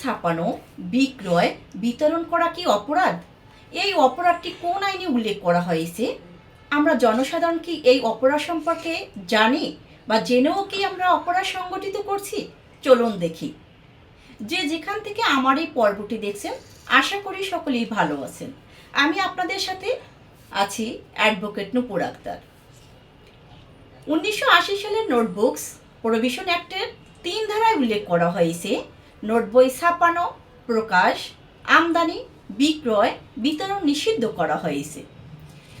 ছাপানো বিক্রয়, বিতরণ করা কি অপরাধ? এই অপরাধটি কোন আইনে উল্লেখ করা হয়েছে? আমরা জনসাধারণ কি এই অপরাধ সম্পর্কে জানি বা জেনেও কি আমরা অপরাধ সংগঠিত করছি? চলুন দেখি। যে যেখান থেকে আমার এই পর্বটি দেখছেন, আশা করি সকলেই ভালো আছেন। আমি আপনাদের সাথে আছি অ্যাডভোকেট নুপুর আক্তার। উনিশশো আশি সালের নোটবুকস প্রভিশন অ্যাক্টের তিন ধারায় উল্লেখ করা হয়েছে নোট বই ছাপানো, প্রকাশ, আমদানি, বিক্রয়, বিতরণ নিষিদ্ধ করা হয়েছে।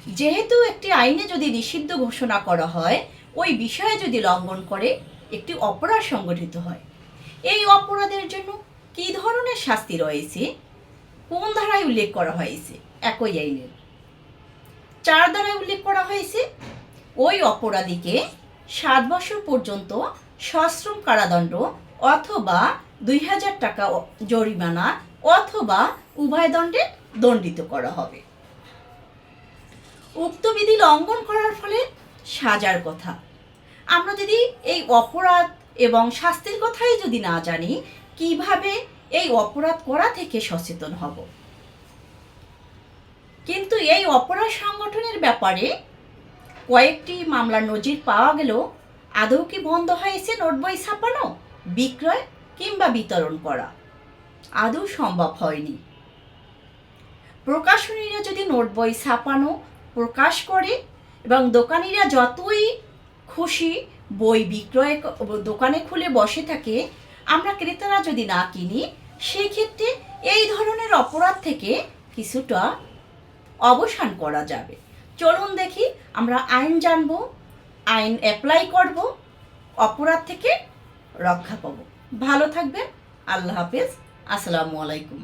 যেহেতু একটি আইনে যদি নিষিদ্ধ ঘোষণা করা হয়, ওই বিষয়ে যদি লঙ্ঘন করে, একটি অপরাধ সংগঠিত হয়। এই অপরাধের জন্য কী ধরনের শাস্তি রয়েছে? কোন ধারায় উল্লেখ করা হয়েছে? একই আইনের চার ধারায় উল্লেখ করা হয়েছে, ওই অপরাধীকে সাত বছর পর্যন্ত সশ্রম কারাদণ্ড অথবা দুই হাজার টাকা জরিমানা অথবা উভয় দণ্ডে দণ্ডিত করা হবে। উক্ত বিধি লঙ্ঘন করার ফলে সাজার কথা। আমরা যদি এই অপরাধ এবং শাস্তির কথাই যদি না জানি, কীভাবে এই অপরাধ করা থেকে সচেতন হব? কিন্তু এই অপরাধ সংগঠনের ব্যাপারে কয়েকটি মামলার নজির পাওয়া গেলেও আদৌ কি বন্ধ হয়েছে নোট বই ছাপানো? বিক্রয় কিংবা বিতরণ করা। আদৌ সম্ভব হয়নি। প্রকাশনীরা যদি নোট বই ছাপানো, প্রকাশ করে এবং দোকানিরা যতই খুশি বই বিক্রয় দোকানে খুলে বসে থাকে, আমরা ক্রেতারা যদি না কিনি, সেক্ষেত্রে এই ধরনের অপরাধ থেকে কিছুটা অবসান করা যাবে। চলুন দেখি আমরা আইন জানব, আইন অ্যাপ্লাই করব, অপরাধ থেকে রক্ষা পাবো। ভালো থাকবেন আল্লাহ হাফেজ আসসালামু আলাইকুম।